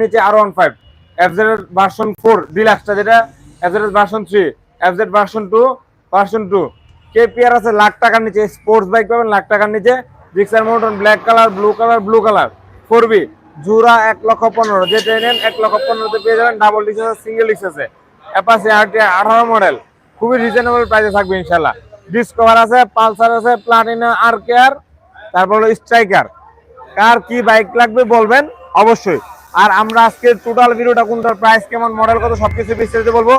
নিচে আর one five FZ version four ডিলাক্সটা যেটা FZ version three FZ version two version two KPR আছে লাখ টাকার নিচে স্পোর্টস বাইক পাবেন লাখ টাকার নিচে Gixxer মোটন black colour blue colour blue colour four B জুরা এক লক্ষ পনেরো, যে ট্রেনেন এক লক্ষ পনেরোতে পেয়ে যাবেন ডাবল ডিস্ক আছে সিঙ্গেল ডিস্ক আছে। অ্যাপাসি আরটি আঠারো মডেল খুবই রিজনেবল প্রাইসে থাকবে ইনশাল্লাহ ডিসকভার আছে পালসার আছে প্লাটিনা আর কেয়ার তারপর হলো স্ট্রাইকার কার কি বাইক লাগবে বলবেন? অবশ্যই। আর আমরা আজকে টোটাল ভিডিওটা কোনটার প্রাইস কেমন মডেল কত সবকিছু বিস্তারিত বলব।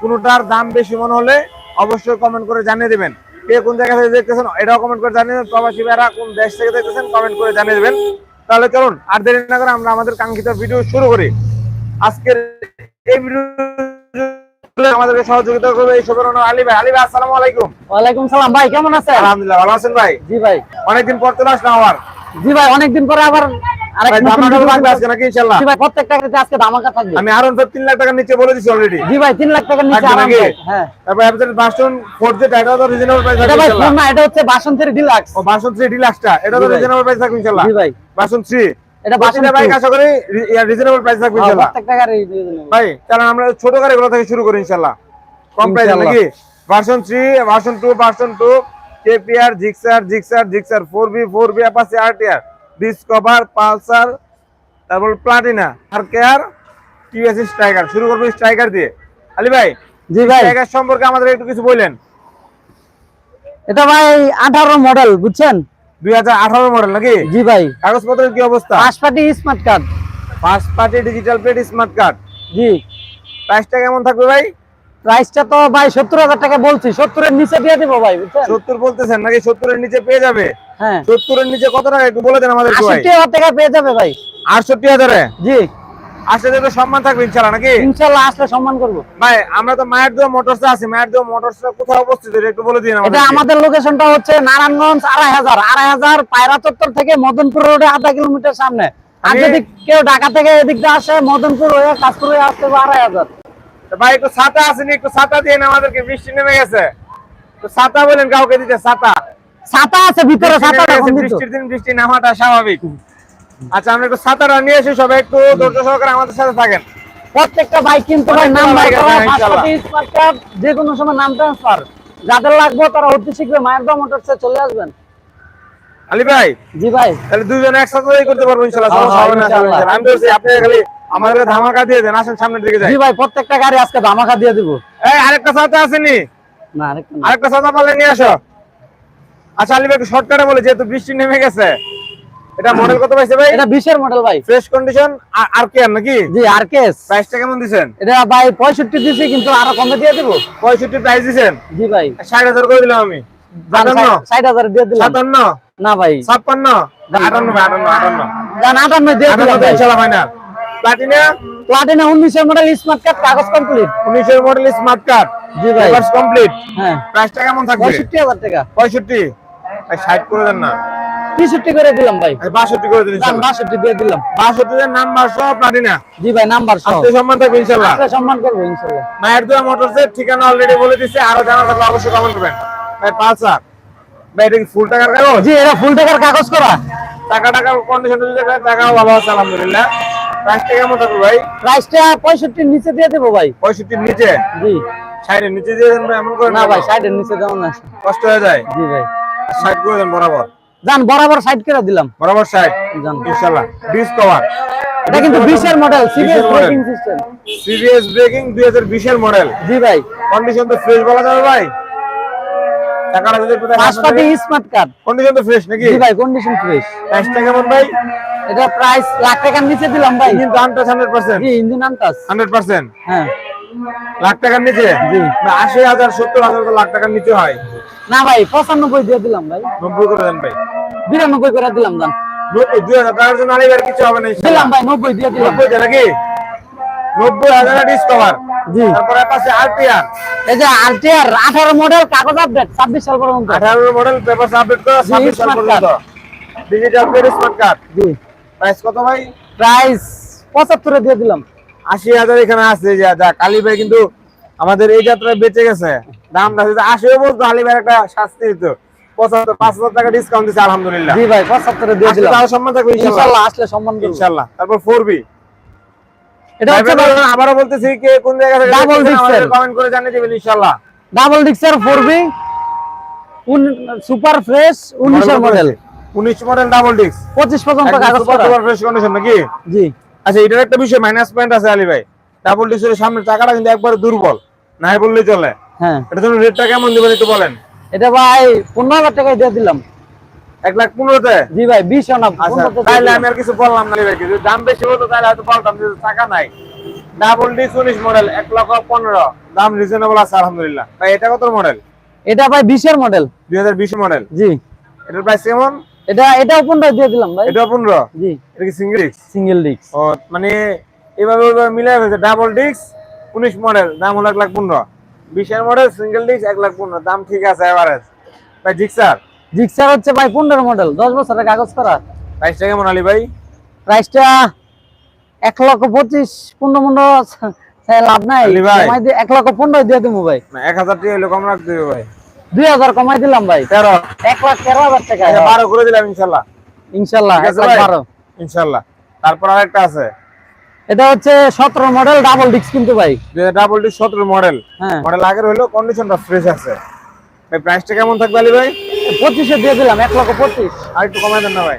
কোনটার দাম বেশি মনে হলে অবশ্যই কমেন্ট করে জানিয়ে দিবেন। কে কোন জায়গা থেকে দেখতেছেন এটাও কমেন্ট করে জানিয়ে দেবেন। প্রবাসী ভাইরা কোন দেশ থেকে দেখতেছেন কমেন্ট করে জানিয়ে দেবেন। তাহলে চলুন আর দেরি না করে আমরা আমাদের কাঙ্ক্ষিত ভিডিও শুরু করি। আজকের এই ভিডিও আমাদেরকে সহযোগিতা করবে এই শুভরণ আলী ভাই। আলী ভাই আসসালামু আলাইকুম। ওয়ালাইকুম সালাম। ভাই কেমন আছেন? আলহামদুলিল্লাহ ভালো আছেন ভাই? জি ভাই। অনেকদিন পর চলে আসলাম আবার। জি ভাই অনেকদিন পরে আবার ভাই নতুন ধামাকা video থাকবে আজকে নাকি ইনশাআল্লাহ? জি ভাই প্রত্যেকটা গাড়িতে আজকে ধামাকা থাকবে। আমি আরও তিন লাখ টাকার নিচে বলে দিচ্ছি অলরেডি জি ভাই তিন লাখ টাকার নিচে থাকবে আরাম নাকি? ভাই। তারপর অ্যাপসের ভার্সন 4 যেটা এটা তো রিজনেবল প্রাইস এটা থাকবে ভাই ইনশাআল্লাহ। ফোন না এটা হচ্ছে বাসন্তের ডিলাক্স ও ভার্সন 3 ডিলাক্সটা এটা তো রিজনেবল প্রাইস থাকবে ইনশাআল্লাহ। জি ভাই। ভার্সন 3 এটা বাসন বাসন বাইক two। আশা করি রিজনেবল প্রাইস থাকবে ইনশাআল্লাহ। প্রত্যেকটা গাড়ি। ভাই আমরা ছোট গাড়িগুলো থেকে শুরু করি ইনশাআল্লাহ। কম প্রাইস নাকি? Version 3 version 2 version 2 KPR Gixxer Gixxer Gixxer 4B 4B Apache RTR Discover Pulsar তারপর প্লাটিনা আর কেয়ার টিভিএস স্ট্রাইকার শুরু করব স্ট্রাইকার দিয়ে। আলী ভাই জি ভাই। স্ট্রাইকার সম্পর্কে আমাদের একটু কিছু বললেন এটা ভাই আঠারো মডেল বুঝছেন? দুই মডেল নাকি? জি ভাই। কাগজপত্রের কি অবস্থা? পাশপাটি smart card first party digital plate smart card জি। প্রাইসটা কেমন থাকবে ভাই? প্রাইসটা তো ভাই সত্তর হাজার টাকা বলছি সত্তরের নিচে দিয়ে দেবো ভাই বুঝছেন? সত্তর বলতেছেন নাকি সত্তরের নিচে পেয়ে যাবে? হ্যাঁ। সত্তরের নিচে কত টাকা? একটু বলে দেন আমাদের হাজার টাকা পেয়ে যাবে ভাই। আটষট্টি হাজারে? জি। আসলে তো সম্মান থাকবে ইনশাল্লাহ নাকি? ইনশাল্লাহ আসলে সম্মান করব। ভাই আমরা তো মায়ের দোয়া মোটরসে আছি মায়ের দোয়া মোটরসে কোথায় অবস্থিত? একটু বলে দিন এটা আমাদের লোকেশনটা হচ্ছে নারায়ণগঞ্জ আড়াই হাজার। আড়াই হাজার পায়রা চত্বর থেকে মদনপুর রোডে আধা কিলোমিটার সামনে। আর যদি কেউ ঢাকা থেকে এদিক দিয়ে আসে মদনপুর হয়ে কাজপুর হয়ে আসতে আড়াই হাজার। ভাই একটু ছাতা আসেনি একটু ছাতা দিয়ে আমাদেরকে বৃষ্টি নেমে গেছে। তো ছাতা বলেন কাউকে দিতে ছাতা। ছাতা আছে ভিতরে ছাতা। বৃষ্টির দিন বৃষ্টি নামাটা স্বাভাবিক। আচ্ছা আমরা একটু ছাতাটা নিয়ে এসে সবাই একটু ধৈর্য সহকারে আমাদের সাথে থাকেন। প্রত্যেকটা বাইক কিন্তু ভাই নাম্বার আছে, ইনশাআল্লাহ। যে কোনো সময় নাম ট্রান্সফার যাদের লাগবে তারা শিখবে মায়ের দা মোটরসে চলে আসবেন। আলী ভাই জি ভাই। তাহলে দুজনে একসাথে করতে পারব ইনশাল্লাহ হ্যাঁ, হবে না ইনশাআল্লাহ। আমি বলছি আপনি খালি আমাদের ধামাকা দিয়ে দেন আসেন সামনের দিকে যাই। জি ভাই প্রত্যেকটা গাড়ি আজকে ধামাকা দিয়ে দিব। এই আরেকটা ছাতা আসেনি না? আরেকটা না। আরেকটা ছাতা পারলে নিয়ে আসো। আচ্ছা আলী ভাই একটু শর্টকাটে বলে যেহেতু বৃষ্টি নেমে গেছে। এটা মডেল কত পাইছে ভাই? এটা বিশের মডেল ভাই। ফ্রেশ কন্ডিশন আর কি নাকি? জি আর প্রাইসটা কেমন দিছেন? এটা ভাই পঁয়ষট্টি দিছি কিন্তু আরও কমে দিয়ে দিব। পঁয়ষট্টি প্রাইস দিছেন? জি ভাই। ষাট হাজার করে দিলাম আমি। আটান্ন ষাট হাজার দিয়ে দিলাম। সাতান্ন? না ভাই। ছাপ্পান্ন? আটান্ন ভাই আটান্ন আটান্ন। জান আটান্ন দিয়ে আটান্ন দিলাম ভাই। ইনশাল্লাহ ফাইনাল প্লাটিনা প্লাটিনা উনিশের মডেল স্মার্ট কার্ড কাগজ কমপ্লিট উনিশের মডেল স্মার্ট কার্ড জি ভাই। কমপ্লিট হ্যাঁ। প্রাইসটা কেমন থাকবে? পঁয়ষট্টি হাজার টাকা। পঁয়ষট্টি? ভাই ষাট করে দেন না। তেষট্টি করে দিলাম ভাই। বাষট্টি করে বাষট্টি দিয়ে দিলাম। বাষট্টি নাম্বার সহ প্লাটিনা জি ভাই নাম্বার সহ। সম্মান থাকবে ইনশাল্লাহ। আসলে সম্মান করব ইনশাল্লাহ। মায়ের দোয়া মোটরসের ঠিকানা অলরেডি বলে দিচ্ছে আরও জানা থাকলে অবশ্যই কমেন্ট করবেন। ভাই পালসার ভাই এটা কি ফুল টাকার কাগজ? জি এটা ফুল টাকার কাগজ করা। টাকা টাকা কন্ডিশন যদি দেখেন টাকাও ভালো আছে আলহামদুলিল্লাহ। প্রাইসটা কেমন থাকবে ভাই? প্রাইসটা পঁয়ষট্টির নিচে দিয়ে দেবো ভাই। পঁয়ষট্টির নিচে? জি। ষাটের নিচে দিয়ে এমন করে না ভাই ষাটের নিচে দেওয়া না। কষ্ট হয়ে যায়। জি ভাই। ষাট করে দেন বরাবর। জান বরাবর সাইড করে দিলাম। বরাবর ষাট জান। ইনশাল্লাহ। ডিসকভার এটা কিন্তু বিশের model CBS braking system serious braking দুই হাজার বিশের মডেল জি ভাই। কন্ডিশন তো ফ্রেশ বলা যাবে ভাই। টাকাটা যদি পাঁচপাটি স্মার্ট কার্ড কন্ডিশন তো ফ্রেশ নাকি? জি ভাই কন্ডিশন ফ্রেশ প্রাইসটা কেমন ভাই? এটা প্রাইস লাখ টাকার নিচে দিলাম ভাই। কিন্তু আনটাস হান্ড্রেড পার্সেন্ট জি ইঞ্জিন আনটাস হান্ড্রেড পার্সেন্ট হ্যাঁ। লাখ টাকার নিচে? আশি হাজার সত্তর হাজার লাখ টাকার নিচে হয়। না ভাই পঁচানব্বই দিয়ে দিলাম ভাই। নব্বই করে দেন ভাই। বিরানব্বই করে দিলাম নব্বই দুই হাজার টাকার জন্য আলিবার কিছু হবে না দিলাম ভাই নব্বই দিয়ে দিলাম। নব্বই নাকি? নব্বই হাজার ডিসকভার জি। তারপরে পাশে আরটিআর এই যে আরটিআর আঠারো মডেল কাগজ আপডেট ছাব্বিশ সাল পর্যন্ত। আঠারো মডেল পেপার আপডেট করা ছাব্বিশ সাল smart পর্যন্ত। ডিজিটাল স্মার্ট কার্ড জি। প্রাইস কত ভাই? প্রাইস পঁচাত্তরে দিয়ে দিলাম। আশি হাজার এখানে আছে যা যা কালী ভাই কিন্তু আমাদের এই যাত্রায় বেঁচে গেছে। দামটা যদি আশিও বলতো আলী ভাই একটা শাস্তি দিত। পঁচাত্তর পাঁচ হাজার টাকা ডিসকাউন্ট দিচ্ছে আলহামদুলিল্লাহ। জি ভাই পঁচাত্তরে দিয়ে দিলাম। তাও সম্মান থাকবে ইনশাল্লাহ। ইনশাল্লাহ আসলে সম্মান করব। তারপর ফোর বি এটা হচ্ছে ভাই, ভাই, আবারও বলতেছি কে কোন জায়গা থেকে। কমেন্ট করে জানিয়ে দিবেন ইনশাআল্লাহ ডাবল ডিক্সের ফোর বি সুপার ফ্রেশ উনিশের মডেল 19 মডেল ডাবল ডিস্ক পঁচিশ পর্যন্ত কাগজ সুপার ফ্রেশ কন্ডিশন নাকি? জি। আচ্ছা এটার একটা বিষয় মাইনাস পয়েন্ট আছে আলী ভাই। ডাবল ডিস্কের সামনে চাকাটা কিন্তু একবারে দুর্বল নাই বললেই চলে। হ্যাঁ। এটা জন্য রেটটা কেমন দিবেন একটু বলেন? এটা ভাই পনেরো হাজার টাকায় দিয়ে দিলাম। এক লাখ পনেরোতে? জি ভাই বিশ আচ্ছা 15 তে দিয়ে তাহলে আমি আর কিছু বললাম না ভাই যদি দাম বেশি হতো তাহলে হয়তো বলতাম যে টাকা নাই। ডাবল ডিস্ক উনিশ মডেল এক লক্ষ পনেরো। দাম রিজনেবল আছে আলহামদুলিল্লাহ। ভাই এটা কত মডেল এটা ভাই বিশের মডেল দুই হাজার বিশ মডেল জি। এটার প্রাইস কেমন? এটা এটাও পনেরো দিয়ে দিলাম ভাই। এটা পনেরো জি। এটা কি সিঙ্গেল ডিস্ক সিঙ্গেল ডিস্ক ও মানে এভাবে ওইভাবে মিলে ফেলছে। ডাবল ডিস্ক উনিশ মডেল দাম হলো এক লাখ পনেরো। বিশের মডেল সিঙ্গেল ডিস্ক এক লাখ পনেরো। দাম ঠিক আছে এভারেজ ভাই জিক্সার জিক্সার হচ্ছে ভাই পনেরো মডেল দশ বছরের কাগজ করা। প্রাইসটা কেমন আলী ভাই? প্রাইসটা এক লক্ষ পঁচিশ পনেরো পনেরো চাই লাভ নাই। ভাই। কমাই দিয়ে এক লক্ষ পনেরো দিয়ে দেবো ভাই। না এক হাজার টাকা হলে কম রাখতে হবে ভাই। দুই হাজার কমাই দিলাম ভাই। তেরো। এক লাখ তেরো হাজার টাকা। বারো করে দিলাম ইনশাল্লাহ। ইনশাল্লাহ বারো। ইনশাল্লাহ। তারপর আরেকটা আছে। এটা হচ্ছে সতেরো মডেল ডাবল ডিস্ক কিন্তু ভাই। ডাবল ডিস্ক সতেরো মডেল হ্যাঁ। মডেল আগের হলো কন্ডিশনটা ফ্রেশ আছে। ভাই প্রাইসটা কেমন থাকবে আলী ভাই? পঁচিশে দিয়ে দিলাম এক লক্ষ পঁচিশ। আর একটু কমাই দেন না ভাই।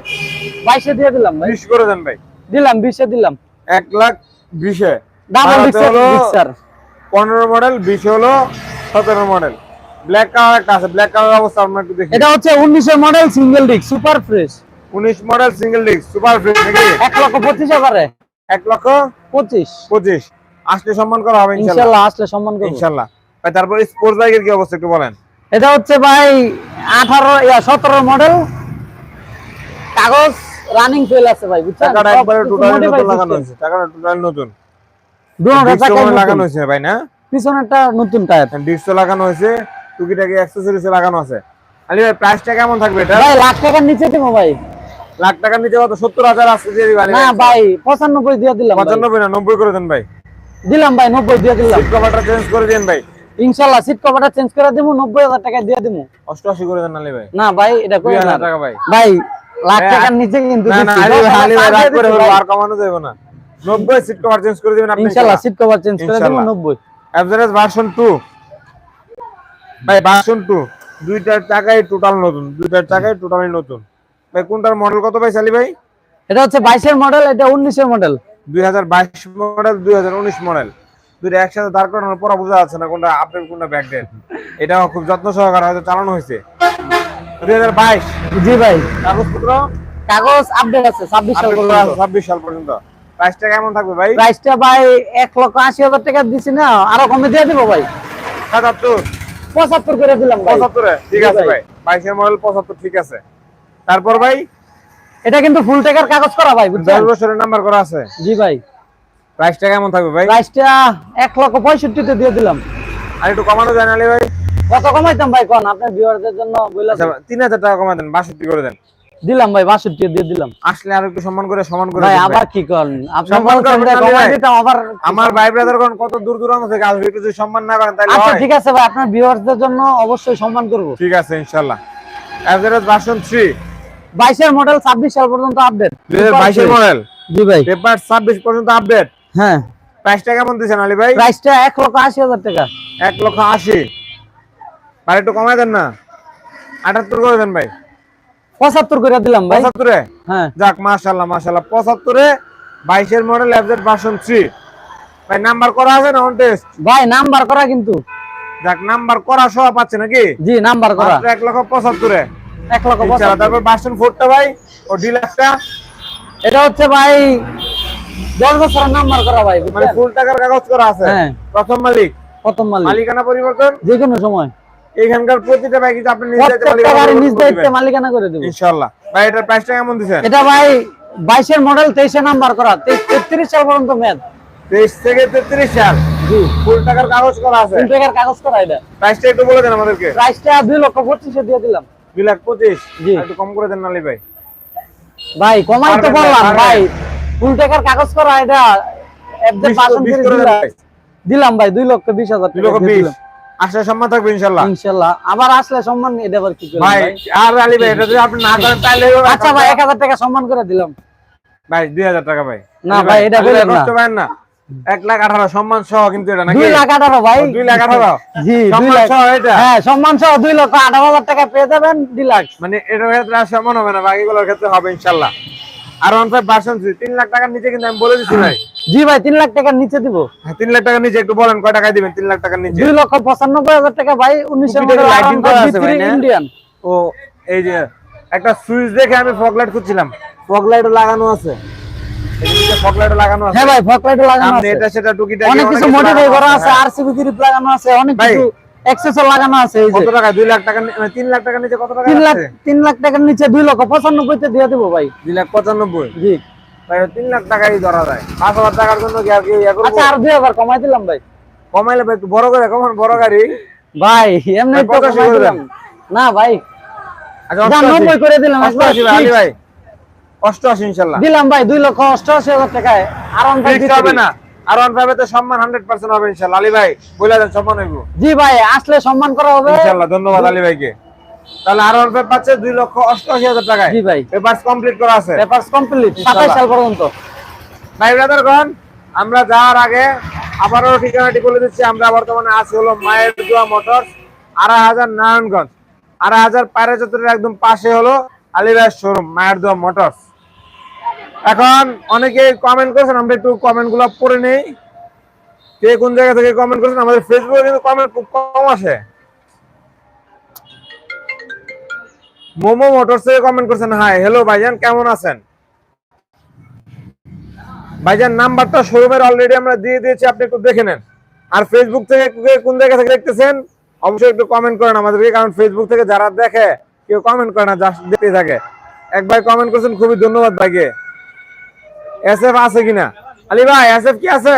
বাইশে দিয়ে দিলাম ভাই। বিশ করে দেন ভাই। দিলাম বিশে দিলাম। এক লাখ বিশে। ডাবল ডিস্ক হলো পনেরো মডেল বিশ হলো সতেরো মডেল ব্ল্যাক কালার একটা আছে ব্ল্যাক কালার অবস্থা আমরা একটু দেখি। এটা হচ্ছে উনিশের model single disc super fresh উনিশ model single disc super fresh নাকি? এক লক্ষ পঁচিশ হাজারে। এক লক্ষ পঁচিশ। পঁচিশ। আসলে সম্মান করা হবে ইনশাল্লাহ। আসলে সম্মান করব। ইনশাল্লাহ। ভাই তারপর স্পোর্টস বাইকের কি অবস্থা একটু বলেন। এটা হচ্ছে ভাই আঠারো ইয়া সতেরো মডেল কাগজ রানিং ফেল আছে ভাই বুঝছেন? টাকাটা একবারে টোটালি নতুন লাগানো হয়েছে টাকাটা টোটালি নতুন। নতুন। লাগানো হয়েছে ভাই না? পিছনেরটা নতুন টায়ার ডিস্ক লাগানো হয়েছে। টুকিটাকি অ্যাক্সেসরিজ লাগানো আছে। আলি ভাই প্রাইসটা কেমন থাকবে এটা? ভাই লাখ টাকার নিচে দেবো ভাই। লাখ টাকার নিচে কত? সত্তর হাজার আছে দিয়ে দিবেন না ভাই। পঁচানব্বই দিয়ে দিলাম ভাই। পঁচানব্বই না নব্বই করে দেন ভাই। দিলাম ভাই নব্বই দিয়ে দিলাম। সিট কভারটা চেঞ্জ করে দিন ভাই। ইনশাল্লাহ সিট কভারটা চেঞ্জ করে দেবো নব্বই হাজার টাকা দিয়ে দেবো। অষ্টআশি করে দেন আলি ভাই। না ভাই এটা করে হাজার টাকা ভাই। ভাই লাখ ভাই, টাকার নিচে কিন্তু না না। আলি ভাই আলি ভাই রাগ করে হলো আর কমানো যাবে না। নব্বই সিট কভার চেঞ্জ করে দিবেন আপনি ইনশাল্লাহ সিট কভার চেঞ্জ করে দেবো ইনশাল্লাহ। নব্বই। অ্যাভারেজ ভার্সন টু ভাই ভার্সন টু দুইটার টাকাই টোটাল নতুন দুইটার টাকাই টোটালি নতুন। ভাই কোনটার মডেল কত পাইছে আলি ভাই? এটা হচ্ছে বাইশের মডেল এটা উনিশের মডেল দুই হাজার বাইশ মডেল দুই হাজার উনিশ মডেল দুইটা একসাথে দাঁড় করানোর পর বোঝা যাচ্ছে না কোনটা আপডেট কোনটা ব্যাকডেট এটাও খুব যত্ন সহকারে হয়তো চালানো হয়েছে। দুই হাজার বাইশ। জি ভাই। কাগজপত্র? কাগজ আপডেট আছে ছাব্বিশ সাল পর্যন্ত। ছাব্বিশ সাল পর্যন্ত। প্রাইসটা কেমন থাকবে ভাই? প্রাইসটা ভাই এক লক্ষ আশি হাজার টাকা দিছি না আরও কমে দিয়ে দিব ভাই। সাতাত্তর। পঁচাত্তর করে দিলাম ভাই। পঁচাত্তরে? ঠিক আছে ভাই। ভাই। বাইশের মডেল পঁচাত্তর ঠিক আছে। তারপর ভাই? এটা কিন্তু ফুল টাকার কাগজ করা ভাই বুঝছেন? 10 বছরের নাম্বার করা আছে। জি ভাই। প্রাইসটা কেমন থাকবে ভাই? প্রাইসটা এক লক্ষ তে দিয়ে দিলাম। আর একটু কমানো যায় না ভাই। কত কমাইতাম ভাই কোন? আপনার ভিউয়ারদের জন্য বললাম আচ্ছা তিন হাজার টাকা কমাই দেন বাষট্টি করে দেন। দিলাম ভাই বাষট্টি দিয়ে দিলাম। আসলে আর একটু সম্মান করে সমান করে ভাই আবার কি করেন? আপনি সম্মান না কমাই দিতাম আবার আমার ভাই ব্রাদার কোন কত দূর দূরান্ত থেকে আসবে একটু যদি সম্মান না করেন তাহলে আচ্ছা ঠিক আছে ভাই আপনার ভিউয়ারদের জন্য অবশ্যই সম্মান করব। ঠিক আছে ইনশাল্লাহ। অ্যাভারেজ ভার্সন থ্রি বাইশের মডেল ছাব্বিশ সাল পর্যন্ত আপডেট দুই হাজার বাইশের মডেল জি ভাই। পেপার ছাব্বিশ পর্যন্ত আপডেট হ্যাঁ। প্রাইসটা কেমন দিচ্ছেন আলী ভাই? প্রাইসটা এক লক্ষ আশি হাজার টাকা। এক লক্ষ আশি। ভাই একটু কমায় দেন না। আটাত্তর করে দেন ভাই। পঁচাত্তর করে দিলাম ভাই। পঁচাত্তরে? হ্যাঁ। যাক মাশাল্লাহ মাশাল্লাহ পঁচাত্তরে বাইশের মডেল অ্যাভারেজ ভার্সন থ্রি ভাই নাম্বার করা আছে না অন টেস্ট ভাই নাম্বার করা কিন্তু। যাক নাম্বার করা সহ পাচ্ছে নাকি? জি নাম্বার করা। এক লক্ষ পঁচাত্তরে। এক লক্ষ ইনশাআল্লাহ পঁচাত্তর। তারপর ভার্সন ফোরটা ভাই ও ডিলাক্সটা এটা হচ্ছে ভাই দশ বছরের নাম্বার করা ভাই মানে ফুল টাকার কাগজ করা আছে। হ্যাঁ। প্রথম মালিক। প্রথম মালিক। মালিকানা পরিবর্তন? যে কোনো সময়। এখানকার প্রতিটা বাইক কিন্তু আপনি নিজে দায়িত্বে মালিকানা করে দেবো। ইনশাআল্লাহ। ভাই এটার প্রাইসটা কেমন দিছেন এটা ভাই বাইশের মডেল তেইশে নাম্বার করা। তেত্রিশ সাল পর্যন্ত মেয়াদ তেইশ থেকে তেত্রিশ সাল জি। ফুল টাকার কাগজ করা আছে? তিন টাকার কাগজ করা এটা। প্রাইসটা একটু বলে দেন আমাদেরকে। প্রাইসটা দুই লক্ষ পঁচিশে দিয়ে দিলাম। দুই লাখ পঁচিশ? জি। একটু কম করে দেন নালি ভাই। ভাই কমাই তো ভাই, বললাম ভাই। ফুল টাকার কাগজ করা এটা করে দেন দিলাম। ভাই। দিলাম। ভাই দুই লক্ষ বিশ হাজার দুই টাকা দিলাম। আসলে সম্মান থাকবে ইনশাল্লাহ ইনশাল্লাহ আবার আসলে সম্মান এটা আবার কি ভাই? আর আলী ভাই এটা যদি আপনি না করেন তাহলে আচ্ছা ভাই এক হাজার টাকা সম্মান করে দিলাম। ভাই দুই হাজার টাকা ভাই। না ভাই, এটা আলী বললেন না। কষ্ট পাবেন না। এক লাখ আঠারো সম্মান সহ কিন্তু এটা নাকি? দুই লাখ আঠারো ভাই। ও, দুই লাখ আঠারো? জি দুই সম্মান লাখ। সহ এটা? হ্যাঁ সম্মান সহ দুই লক্ষ আঠারো হাজার টাকা পেয়ে যাবেন ডিলাক্স মানে এটার ক্ষেত্রে আর সম্মান হবে না বাকিগুলোর ক্ষেত্রে হবে ইনশাল্লাহ আর ওয়ান ফাইভ ভার্সন তিন লাখ টাকার নিচে কিন্তু আমি বলে দিচ্ছি ভাই। জি ভাই তিন লাখ টাকার নিচে দিব। হ্যাঁ, তিন লাখ টাকার নিচে একটু বলেন কয় টাকায় দিবেন তিন লাখ টাকার নিচে? দুই লক্ষ পঁচানব্বই হাজার টাকা ভাই উনিশশো টুপিটা করা আছে ভাই, ইন্ডিয়ান ও এই যে একটা সুইচ দেখে আমি ফগ লাইট খুঁজছিলাম। ফগ লাইট লাগানো আছে। ফগ লাগানো আছে। হ্যাঁ ভাই লাইট লাগানো আছে। এটা সেটা টুকিটা অনেক কিছু মডিফাই করা আছে হ্যাঁ। আরসিবি গ্রিপ লাগানো আছে অনেক। কিছু। অ্যাক্সেসর লাগানো আছে এই যে। কত টাকা? দুই লাখ টাকা নি- মানে লাখ টাকার নিচে কত টাকা তিন লাখ আছে? তিন লাখ টাকার নিচে দুই লক্ষ পঁচানব্বই তে দিয়ে দেবো ভাই। দুই লাখ পঁচানব্বই? জি। ভাই তিন লাখ টাকাই ধরা যায়। পাঁচ হাজার টাকার জন্য কি আর কি? আচ্ছা আর দুই হাজার কমাই দিলাম ভাই। কমাইলে ভাই একটু বড় করে কমান বড় গাড়ি। ভাই এমনি তো কমাই দিলাম। না ভাই। আচ্ছা করে দিলাম, ভাই, আলী fixed। ভাই। অষ্টআশি ইনশাল্লাহ। দিলাম ভাই দুই লক্ষ অষ্টআশি হাজার টাকায়। আরাম হবে না। আর ওয়ান ফাইভে তো সম্মান হান্ড্রেড পার্সেন্ট হবে ইনশাল্লাহ আলী ভাই বলে দেন সম্মান হইব। জি ভাই আসলে সম্মান করা হবে। ইনশাল্লাহ ধন্যবাদ আলী ভাইকে। তাহলে আর ওয়ান ফাইভ পাচ্ছে দুই লক্ষ অষ্টআশি হাজার টাকায়। জি ভাই। পেপারস কমপ্লিট করা আছে। পেপারস কমপ্লিট ইনশাল্লাহ। সাল পর্যন্ত। ভাই ব্রাদারগণ আমরা যাওয়ার আগে আবারও ঠিকানাটি বলে দিচ্ছি আমরা বর্তমানে আছি হলো মায়ের দোয়া মোটরস আড়াই হাজার নারায়ণগঞ্জ। আড়াই হাজার পায়রা চত্বরের একদম পাশে হলো আলিবাস শোরুম মায়ের দোয়া মোটরস। এখন অনেকে কমেন্ট করেছেন, আমরা একটু কমেন্টগুলো পড়ে নেই। কে কোন জায়গা থেকে কমেন্ট করেছেন? আমাদের ফেসবুকে কিন্তু কমেন্ট খুব কম আসে। মোমো মোটরস থেকে কমেন্ট করছেন হাই হ্যালো ভাইজান, কেমন আছেন? ভাইজান, নাম্বারটা শোরুমের অলরেডি আমরা দিয়ে দিয়েছি, আপনি একটু দেখে নেন। আর ফেসবুক থেকে কোন জায়গা থেকে দেখতেছেন, অবশ্যই একটু কমেন্ট করেন আমাদেরকে, কারণ ফেসবুক থেকে যারা দেখে, কেউ কমেন্ট করে না যা দেখতে থাকে। এক ভাই কমেন্ট করছেন, খুবই ধন্যবাদ ভাইকে। এস এফ আছে কিনা? আলী ভাই এস এফ কি আছে?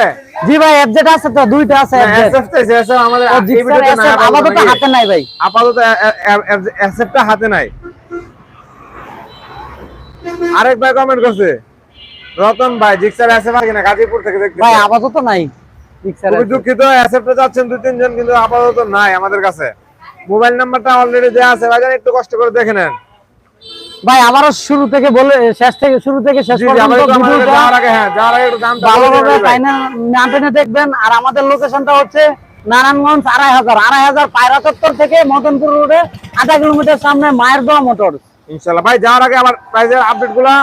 জি ভাই এফজেড আছে তো দুইটা আছে এস এফজেড এফ তো এস এফ আমাদের এই ভিডিওতে এসএফ নাই আপাতত হাতে নাই ভাই। আপাতত এস এফটা হাতে নাই। আরেক ভাই কমেন্ট করছে রতন ভাই জিক্সার এস এফ কিনা? গাজীপুর থেকে দেখতে ভাই আপাতত নাই। জিক্সার খুবই দুঃখিত অ্যাসেপ্টে যাচ্ছেন দুই তিনজন কিন্তু আপাতত নাই আমাদের কাছে। মোবাইল নাম্বারটা অলরেডি দেওয়া আছে ভাইজান একটু কষ্ট করে দেখে নেন। ভাই আবারও শুরু থেকে বলে শেষ থেকে শুরু থেকে শেষ পর্যন্ত হ্যাঁ দেখবেন। আর আমাদের লোকেশনটা হচ্ছে নারায়ণগঞ্জ আড়াই হাজার। আড়াই হাজার পায়রা চত্বর থেকে মদনপুর রোডে আধা কিলোমিটার সামনে মায়ের দোয়া মোটর ইনশাআল্লাহ। ভাই যাওয়ার আগে আবার প্রাইজের আপডেটগুলা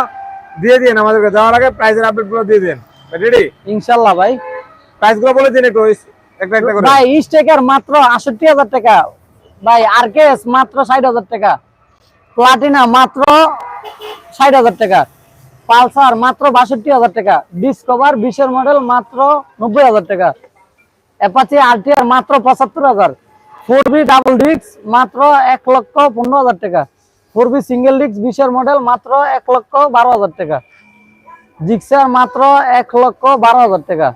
দিয়ে দিন আমাদেরকে। যাওয়ার আগে প্রাইজের আপডেটগুলো দিয়ে দিন রেডি ইনশাল্লাহ ভাই। প্রাইসগুলো বলে দিন একটু একটা একটা করে। ভাই স্টেকার মাত্র আষট্টি হাজার টাকা। ভাই আরকেএস মাত্র ষাট হাজার টাকা। প্লাটিনা মাত্র ষাট হাজার টাকা। পালসার মাত্র বাষট্টি হাজার টাকা। ডিসকভার বিশের মডেল মাত্র নব্বই হাজার টাকা। অ্যাপাচি আরটিআর মাত্র পঁচাত্তর হাজার। ফোর বি ডাবল ডিস্ক মাত্র এক লক্ষ পনেরো হাজার টাকা। ফোর বি সিঙ্গেল ডিস্ক বিশের মডেল মাত্র এক লক্ষ বারো হাজার টাকা। জিক্সার মাত্র এক লক্ষ বারো হাজার টাকা।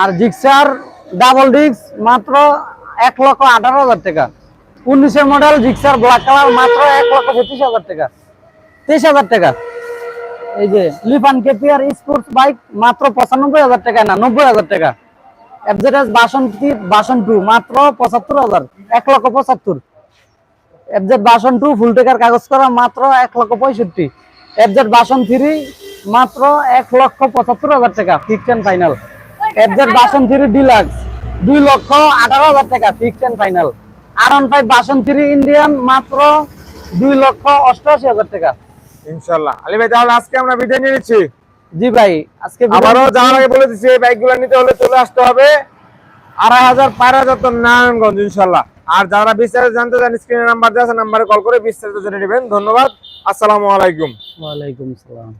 আর জিক্সার ডাবল ডিস্ক মাত্র এক লক্ষ আঠারো হাজার টাকা। উনিশের মডেল জিক্সার ব্ল্যাক কালার মাত্র এক লক্ষ পঁচিশ হাজার টাকা। তেইশ হাজার টাকা। এই যে লিফান কেপিয়ার স্পোর্টস বাইক মাত্র পঁচানব্বই হাজার টাকা না, নব্বই হাজার টাকা। এফজেডএস বাসন্তী বাসন টু মাত্র পঁচাত্তর হাজার, এক লক্ষ পঁচাত্তর। এফজেড বাসন টু ফুল টেকার কাগজ করা, মাত্র এক লক্ষ পঁয়ষট্টি। এফজেড বাসন থ্রি মাত্র এক লক্ষ পঁচাত্তর হাজার টাকা fix and final FZ version three deluxe দুই লক্ষ আঠারো হাজার টাকা fix and final R one five version three Indian মাত্র দুই লক্ষ অষ্টআশি হাজার টাকা। ইনশাআল্লাহ। আলী ভাই তাহলে আজকে আমরা বিদায় নিয়ে নিচ্ছি। জি ভাই আজকে আবারও যাওয়ার আগে বলে দিচ্ছি এই বাইকগুলো নিতে হলে চলে আসতে হবে। আড়াই হাজার পায়রা যত নারায়ণগঞ্জ ইনশাল্লাহ আর যারা বিস্তারিত জানতে চান স্ক্রিনে নাম্বার দেওয়া আছে নাম্বারে কল করে বিস্তারিত জেনে নেবেন। ধন্যবাদ। আসসালামু আলাইকুম। ওয়ালাইকুম সালাম।